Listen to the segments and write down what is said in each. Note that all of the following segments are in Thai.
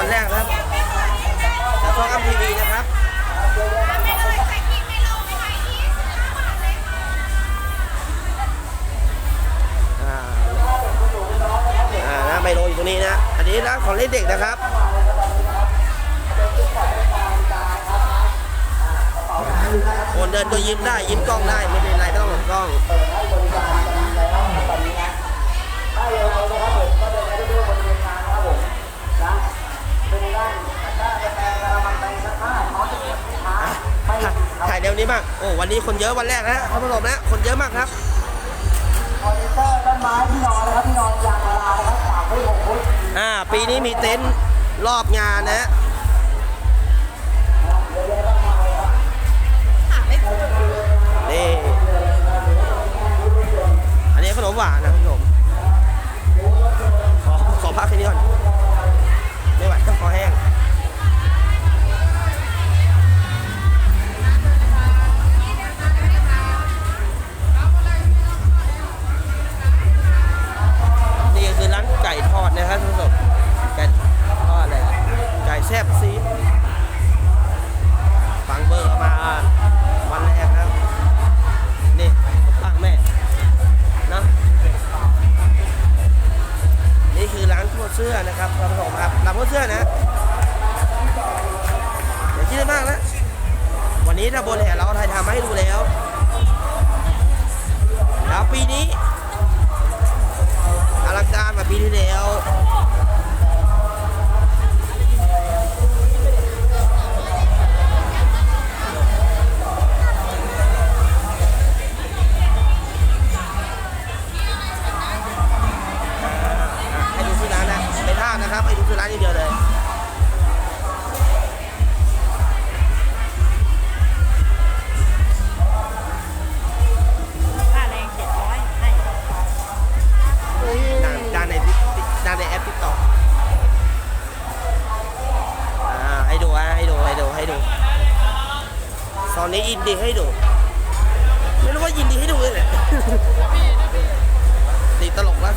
วันแรกนะครับจากช่องอัมทีวีนะครับอ่าไมโลอยู่ตรงนี้นะ อันนี้ร้านของเล่นเด็กนะครับคนเดินก็ยิ้มได้ยิ้มกล้องได้ไม่เป็น คนเยอะวันแรกนะท่านผู้ชมนะคนเยอะมากครับคอนิเตอร์ต้นไม้ที่นอนนะครับที่นอนยางพารานะครับสามฟุตหกฟุตอ่าปีนี้มีเต็นท์รอบงานนะ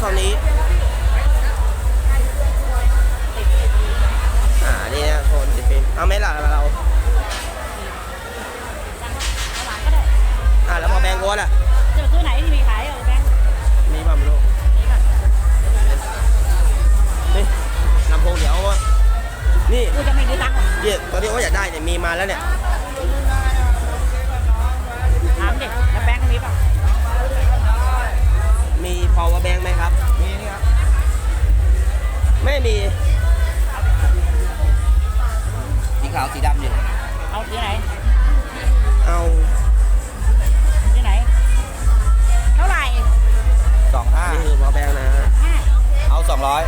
ดตลกแล้วตอนนี้อ่านี่นะคนจะเป็นเอาไหมล่ะเราตลาดก็ได้อ่าแล้วพอแบงก์โก้ล่ะจะไปซื้อไหนที่มีขายเออแบงค์มีบ้างไม่รู้นี่ก่อนนี่ลำโพงเดี๋ยวว่านี่กูจะไม่ได้ตังค์หรอกเนี่ยตอนนี้ว่าอยากได้เนี่ยมีมาแล้วเนี่ยถามเด็กแล้วแบงค์มีเปล่า ม่มี สีขาวสีดำอยู่เอาที่ไหนเอาที่ไหน เท่าไหร่สองห้านี่คือ power bank นะห้าเอาสองร้อย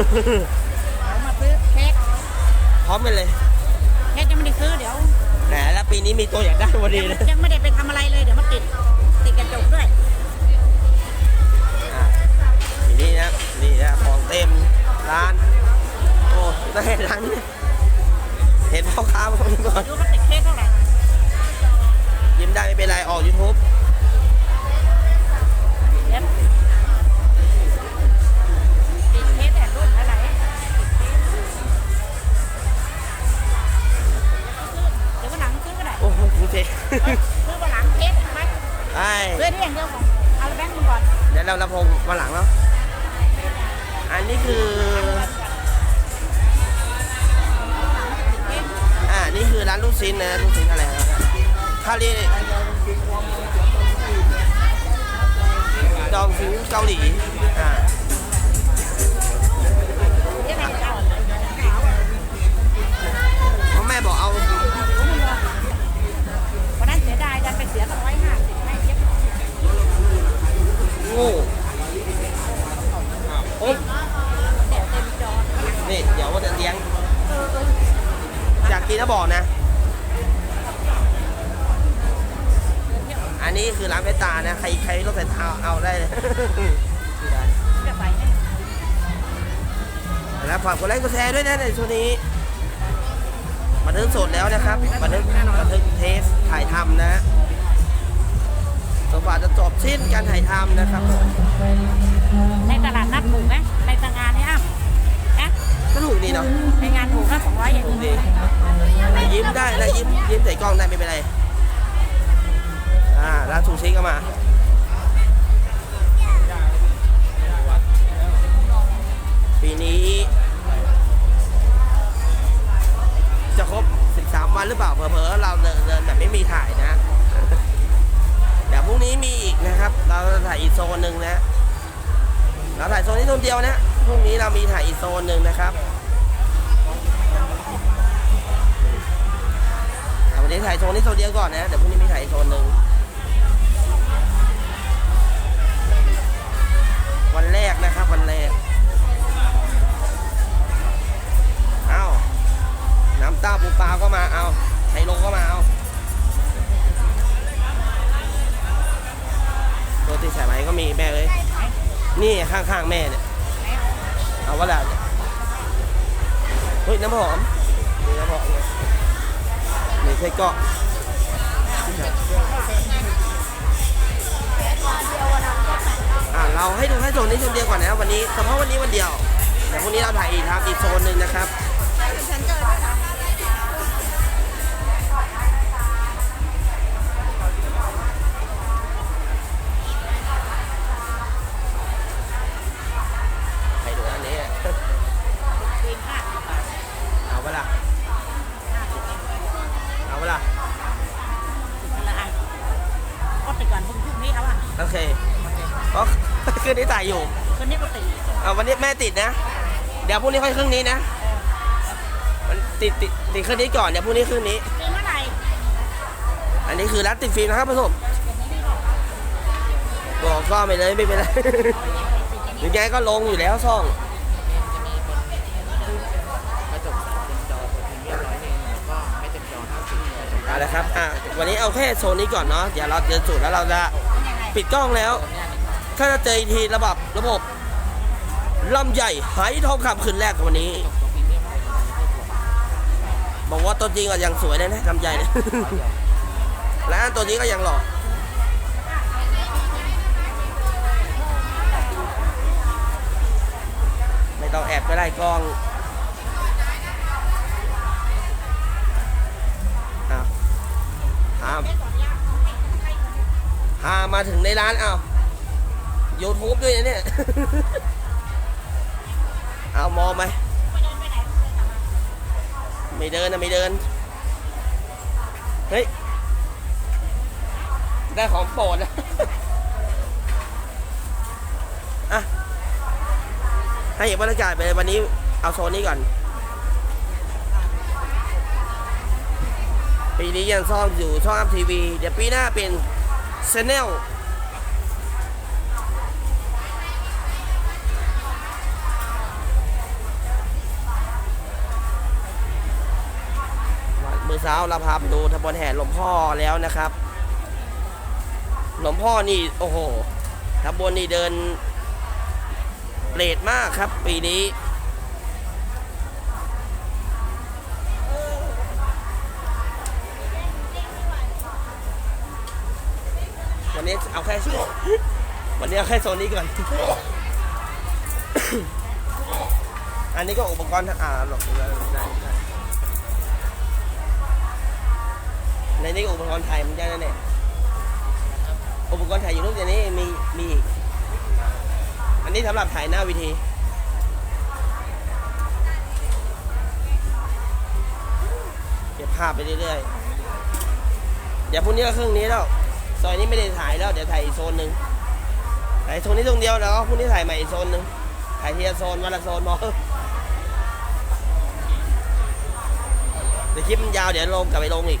เราเอามาซื้อเค้กพร้อมกันเลยเค้กยังไม่ได้ซื้อเดี๋ยวแหมแล้วปีนี้มีตัวอยากได้พอดีเลยยังไม่ได้ไปทำอะไรเลยเดี๋ยวมาติดติดกระจกด้วยอะทีนี้นะนี่นะของเต็มร้าน โอ้ได้ร้านนี้เห็นพ่อค้ามาคนนี้ก่อน ดูเขาติดเค้กเท่าไหร่ยิ้มได้ไม่เป็นไรออก YouTube โหจริงซื้อวันหลังเค้กใช่ไหมๆไอ้ซื้อที่อย่างเดียวของเอาแบงค์มึงก่อนเดี๋ยวเราลำโพงมาหลังแล้วอันนี้คือเค้กอ่านี่คือร้านลูกชิ้นนะลูกชิ้นอะไรนะคารีดองซิ้งเกาหลีอ่าเค้กอะไรเอาเพราะแม่บอกเอา บอกนะ อันนี้คือร้านเวตานะ ใครใครต้องใส่เท้าเอาได้เลยจะใส่ให้แล้วฝากกดไลค์กดแชร์ด้วยนะในช่วงนี้บันทึกสดแล้วนะครับบันทึกบันทึกเทปถ่ายทำนะสมบัติจะจบสิ้นการถ่ายทำนะครับผมในตลาดนัดถูกไหมในตลาดนี่อ้ำนะก็ถูกดีเนาะในงานถูกก็สองร้อยเองถูกดี ยิ้มได้นะยิ้มยิ้มใส่กล้องได้ไม่เป็นไร อ่าร้านซูชิก็มาปีนี้ จะครบ 13 วันหรือเปล่า เผลอๆเราเดินแบบไม่มีถ่ายนะ เดี๋ยวพรุ่งนี้มีอีกนะครับ เราถ่ายอีกโซนหนึ่งนะ เราถ่ายโซนนี้โซนเดียวนะ พรุ่งนี้เรามีถ่ายอีกโซนหนึ่งนะครับ วันนี้ถ่ายโซนนี้โซนเดียวก่อนนะ เดี๋ยวพรุ่งนี้มีถ่ายโซนหนึ่งวันแรกนะครับวันแรกเอาน้ำตาปูปลาก็มาเอาไฮโลก็มาเอาตัวตีสายไหมก็มีแม่เลย นี่ข้างๆแม่เนี่ย เอาว่าแล้วเนี่ยเฮ้ยน้ำหอมนี่น้ำหอมไง นี่ใช่เกาะอ่าเราให้ดูแค่โซนนี้โซนเดียวก่อนนะวันนี้เฉพาะวันนี้วันเดียวแต่วพรุ่งนี้เราถ่ายอีกครับอีกโซนหนึ่งนะครับ ติดนะ เดี๋ยวพรุ่งนี้ค่อยครึ่งนี้นะ มันติดติดติดครึ่งนี้ก่อนเดี๋ยวพรุ่งนี้ครึ่งนี้ปีเมื่อไหร่อันนี้คือร้านติดฟิล์มนะครับผสมบอกก็ไม่เลยไม่เป็นไรยังไงก็ลงอยู่แล้วซ่องกระจกเป็นจอตัวพรีเมียมร้อยหนึ่งแล้วก็ไม่เต็มจอห้าสิบกระจกเอาละครับอะวันนี้เอาแค่โซนนี้ก่อนเนาะเดี๋ยวเราเดินสูตรแล้วเราจะปิดกล้องแล้วเนี่ยหนึ่งถ้าจะเจออีกทีระบบระบบ ลำใหญ่หายทองคำคืนแรกวันนี้ บอกว่าตัวจริงก็ยังสวยเลยนะลำใหญ่เนี่ยและตัวนี้ก็ยังหล่อไม่ต้องแอบก็ได้กล้องอ้าวหามหามาถึงในร้านเอ้าวยูทูบด้วยนะเนี่ย มองไหมไม่เดินนะไม่เดิน เฮ้ย ได้ของโปรดนะอะให้เห็นบรรยากาศไปเลยวันนี้เอาโซนนี้ก่อน ปีนี้ยังซ่อมอยู่ช่องอัพทีวี เดี๋ยวปีหน้าเป็นเซนเนล ช้าเราพาไปดูทบนแห่หลวงพ่อแล้วนะครับ หลวงพ่อนี่โอ้โหทบนนี่เดินเปรตมากครับ ปีนี้ วันนี้เอาแค่โซนวันนี้เอาแค่โซนนี้ก่อน อันนี้ก็อุปกรณ์อ่าหลบได้ ในนี้อุปกรณ์ถ่ายมันได้แน่ๆอุปกรณ์ถ่ายอยู่รูปอย่างนี้มีมีอีกอันนี้สำหรับถ่ายหน้าวิธีเก็บภาพไปเรื่อยๆเดี๋ยวพรุ่งนี้ก็ครึ่งนี้แล้วซอยนี้ไม่ได้ถ่ายแล้วเดี๋ยวถ่ายอีกโซนหนึ่งถ่ายโซนนี้ตรงเดียวแล้วก็พรุ่งนี้ถ่ายใหม่อีกโซนหนึ่งถ่ายทีละโซนวันละโซนพอเดี๋ยวคลิปมันยาวเดี๋ยวลงกลับไปลงอีก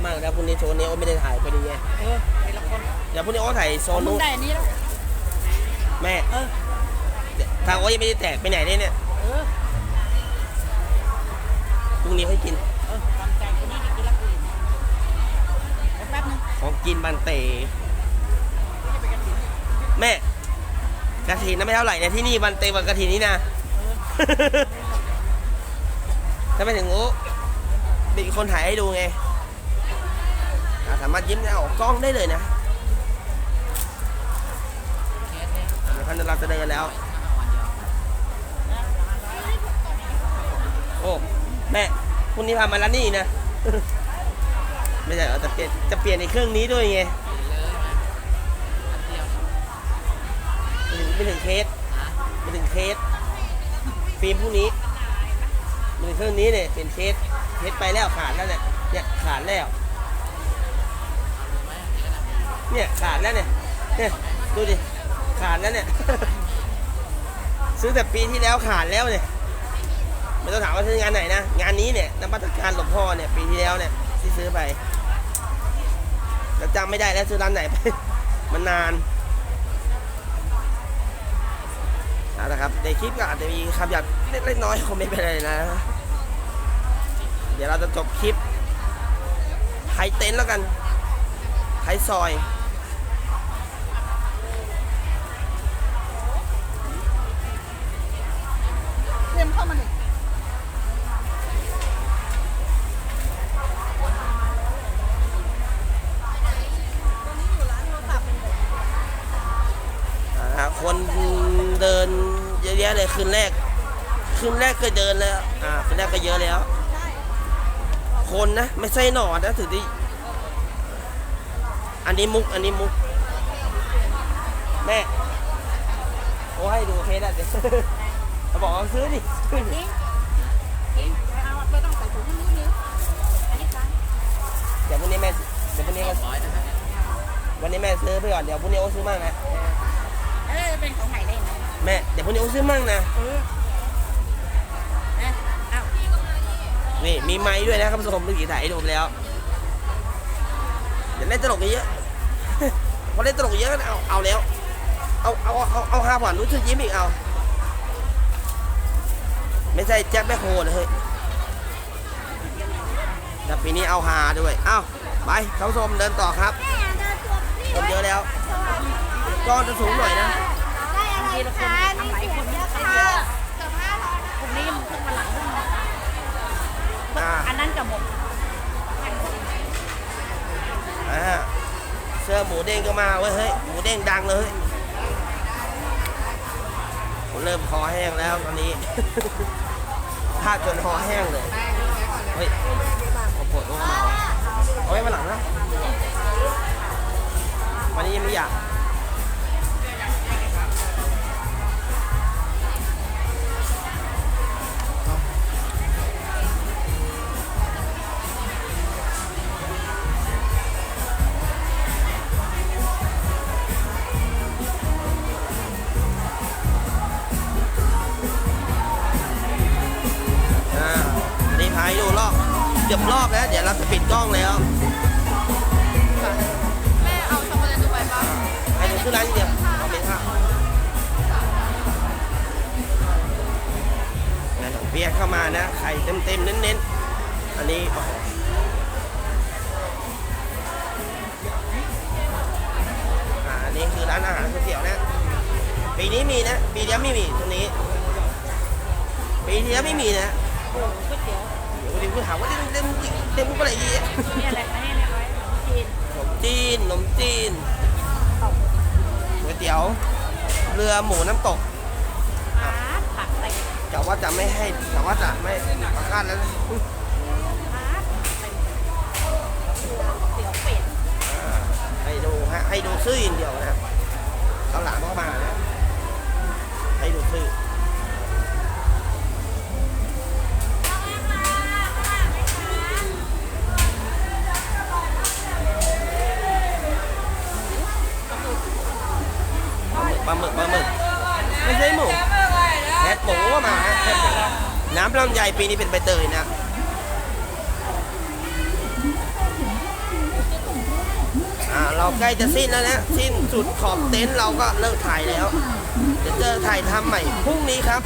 เดี๋ยวพรุ่งนี้โอ้ว่ามั่งแล้วพรุ่งนี้โชว์นี้โอ้ไม่ได้ถ่ายพอดีไงเออทีละคนเดี๋ยวพรุ่งนี้โอ้ถ่ายโซเอานมึนู้งนได้อันนี้แล้ว แม่เออ ทางโอ้ยังไม่ได้แตกไปไหนเนี่ยเนี่ยเออ พรุ่งนี้ค่อยกินเออตอนใจคนนี้กินละคืนแป๊บนึงของกินบันเตแม่กระถินนั้นไม่เท่าไหร่นะที่นี่บันเตกว่ากระถินนี่นะถ้าไม่ถึงโอ้มีคนถ่ายให้ดูไงอะ สามารถยิ้มได้ออกกล้องได้เลยนะเดี๋ยวพันเราจะเดินแล้ว โอ้ แม่พรุ่งนี้พามาแล้วนี่นะ ไม่ใช่เรอแต่เปลี่ยนจะเปลี่ยนในเครื่องนี้ด้วยไงเลยนะอันเดียวไม่ถึงไม่ถึงเคสนะไม่ถึงเคสฟิล์มพรุ่นี้ไม่ถึงเครื่องนี้เนี่ยเป็นเคสเคสไปแล้วขาดแล้วเนี่ยเนี่ยขาดแล้ว เนี่ยขาดแล้วเนี่ยเนี่ยดูดิขาดแล้วเนี่ย ซื้อแต่ปีที่แล้วขาดแล้วเนี่ยไม่ต้องถามว่าซื้องานไหนนะงานนี้เนี่ยนมัตการหลวงพ่อเนี่ยปีที่แล้วเนี่ยที่ซื้อไปแล้วจำไม่ได้แล้วซื้อร้านไหนไปมันนานเอาละครับในคลิปก็อาจจะมีคำหยาบเล็กๆน้อยคงไม่เป็นไรนะ เดี๋ยวเราจะจบคลิปไฮเต็นท์แล้วกันไฮซอย เตรียมเข้ามาหนึ่งอ่าคนเดินเยอะแยะเลยคืนแรก คืนแรกก็เดินแล้ว อ่าคืนแรกก็เยอะแล้ว คนนะ ไม่ใช่หนอนนะถือที่อันนี้มุก อันนี้มุก แม่ โอ้ให้ดูเคสอะเดี๋ยว เขาบอกเอาซื้อดิทิ้งทิ้งไม่เอาไม่ต้องใส่ถุงมือนิ้วอันนี้กันเดี๋ยวพรุ่งนี้แม่เดี๋ยวพรุ่งนี้สก็องร้อยนะครับเนี่ยวันนี้แม่ซื้อไปก่อนเดี๋ยวพรุ่งนี้โอ้ซื้อมั่งนะเออเป็นของใหม่ได้ไหมแม่เดี๋ยวพรุ่งนี้โอ้ซื้อมั่งนะเออเอ๊ะเอ้านี่มีไม้ด้วยนะครับผู้ชมเมื่อกี้ถ่ายให้ดูไปแล้วเดี๋ยวเล่นตลกเยอะๆพอเล่นตลกเยอะก็เอาเอาแล้วเอาเอาเอาเอาห้าผ่านรู้สึกยิ้มอีกเอา ไม่ใช่แจ็คแบ็คโฮนะเฮ้ยแต่ปีนี้เอาฮาด้วย เอ้าไปท่านผู้ชมเดินต่อครับคนเยอะแล้วก้อนจะสูงหน่อยนะทีละคนทำหลายคนเนี่ยใครเยอะพรุ่งนี้มึงขึ้นมาหลังพรุ่งนี้อ่าอันนั้นกับหมกอ่าเสื้อหมูเด้งก็มาเว้ยเฮ้ยหมูเด้งดังเลยเฮ้ยผมเริ่มคอแห้งแล้วตอนนี้ พาดจนคอแห้งเลย เฮ้ยเอาปวดหัวมาเอาไว้มาหลังนะ วันนี้ยังไม่อยาก เดี๋ยวเราจะปิดกล้องแล้วแม่เอาช็อกโกแลตดูไปป่ะให้ดูชื่อร้านเดียวเอาเป็นข้าวงานของเปียกเข้ามานะ ไข่เต็มๆ เน้นๆ อันนี้อ๋ออันนี้คือร้านอาหารก๋วยเตี๋ยวนะ ปีนี้มีนะ ปีที่แล้วไม่มีตรงนี้ ปีที่แล้วไม่มีนะโอ้ก๋วยเตี๋ยว เดี๋ยวคุณถามว่าเต็มเต็มเต็มก็อะไรดีอะนี่อะไรอันนี้อะไรไว้จีนขนมจีนขนมจีนก๋วยเตี๋ยว เรือหมูน้ำตกผัดผักใส่แต่ว่าจะไม่ให้แต่ว่าจะไม่ประกาศแล้วใส่เตี๋ยวเป็ดให้ดูฮะให้ดูซื่ออย่างเดียว ปีนี้เป็นใบเตยนะอ่าเราใกล้จะสิ้นแล้วนะ สิ้นสุดขอบเต็นท์เราก็เลิกถ่ายแล้ว เดี๋ยวเจอถ่ายทำใหม่พรุ่งนี้ครับ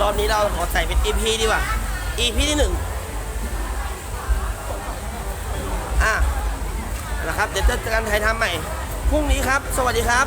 รอบนี้เราขอใส่เป็น EP ดีกว่า EP ที่หนึ่ง นะครับ เดี๋ยวเจอกันถ่ายทำใหม่ พรุ่งนี้ครับ สวัสดีครับ